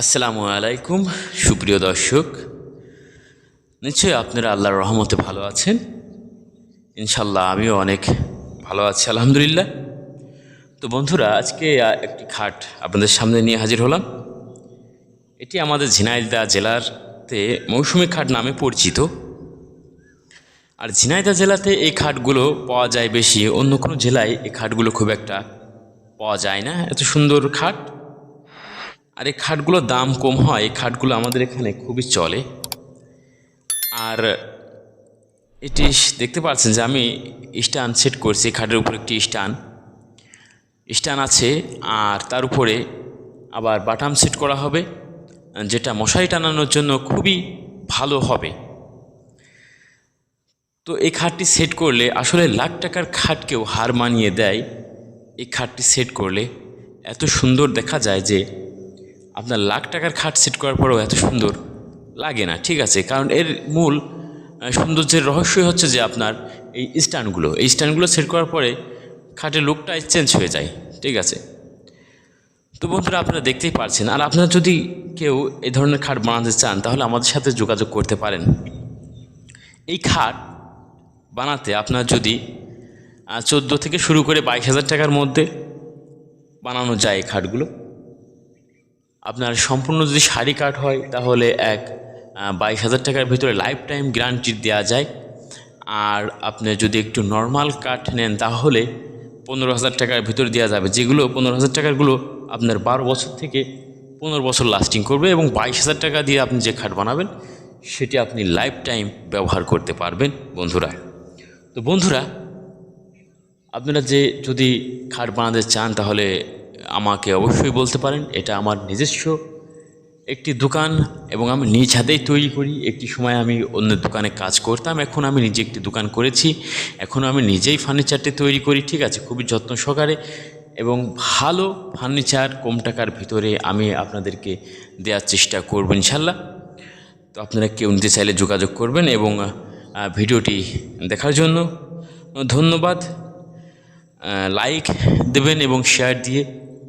আসসালামু আলাইকুম, সুপ্রিয় দর্শক। নিশ্চয়ই আপনারা আল্লাহর রহমতে ভালো আছেন। ইনশাল্লাহ আমিও অনেক ভালো আছি, আলহামদুলিল্লাহ। তো বন্ধুরা, আজকে একটি খাট আপনাদের সামনে নিয়ে হাজির হলাম। এটি আমাদের ঝিনাইদা জেলারতে মৌসুমি খাট নামে পরিচিত। আর ঝিনাইদা জেলাতে এই খাটগুলো পাওয়া যায় বেশি। অন্য কোনো জেলায় এই খাটগুলো খুব একটা পাওয়া যায় না। এত সুন্দর খাট। আর এই খাটগুলোর দাম কম হয়, এই খাটগুলো আমাদের এখানে খুবই চলে। আর এটি দেখতে পাচ্ছেন যে আমি স্ট্যান্ড সেট করছি, এই খাটের উপর একটি স্ট্যান্ড। স্ট্যান্ড আছে, আর তার উপরে আবার বাটাম সেট করা হবে, যেটা মশারি টানানোর জন্য খুবই ভালো হবে। তো এই খাটটি সেট করলে, আসলে লাখ টাকার খাটকেও হার মানিয়ে দেয়, এই খাটটি সেট করলে। এত সুন্দর দেখা যায় যে আপনার লাখ টাকার খাট সেট করার পরেও এত সুন্দর লাগে না, ঠিক আছে? কারণ এর মূল সৌন্দর্যের রহস্যই হচ্ছে যে আপনার এই স্ট্যান্ডগুলো। এই স্ট্যান্ডগুলো সেট করার পরে খাটের লুকটাই চেঞ্জ হয়ে যায়, ঠিক আছে? তো বন্ধুরা, আপনারা দেখতেই পারছেন। আর আপনারা যদি কেউ এই ধরনের খাট বানাতে চান, তাহলে আমাদের সাথে যোগাযোগ করতে পারেন। এই খাট বানাতে আপনার যদি চোদ্দ থেকে শুরু করে বাইশ হাজার টাকার মধ্যে বানানো যায় এই খাটগুলো আপনার সম্পূর্ণ যদি শাড়ি কাঠ হয়, তাহলে এক বাইশ হাজার টাকার ভিতরে লাইফ টাইম গ্যারান্টি দেওয়া যায়। আর আপনি যদি একটু নর্মাল কাঠ নেন, তাহলে পনেরো হাজার টাকার ভিতরে দেওয়া যাবে। যেগুলো পনেরো হাজার টাকারগুলো আপনার বারো বছর থেকে পনেরো বছর লাস্টিং করবে এবং বাইশ হাজার টাকা দিয়ে আপনি যে খাট বানাবেন, সেটি আপনি লাইফ টাইম ব্যবহার করতে পারবেন, বন্ধুরা। তো বন্ধুরা, আপনারা যে যদি খাট বানাতে চান, তাহলে আমাকে অবশ্যই বলতে পারেন, এটা আমার নিজস্ব একটি দোকান এবং আমি নিজ হাতেই তৈরি করি। একটি সময় আমি অন্য দোকানে কাজ করতাম, এখন আমি নিজে একটি দোকান করেছি। এখন আমি নিজেই ফার্নিচারটি তৈরি করি, ঠিক আছে, খুবই যত্ন সহকারে এবং ভালো ফার্নিচার কম টাকার ভিতরে আমি আপনাদেরকে দেওয়ার চেষ্টা করব ইনশাল্লাহ। তো আপনারা কেউ নিতে চাইলে যোগাযোগ করবেন এবং ভিডিওটি দেখার জন্য ধন্যবাদ। লাইক দেবেন এবং শেয়ার দিয়ে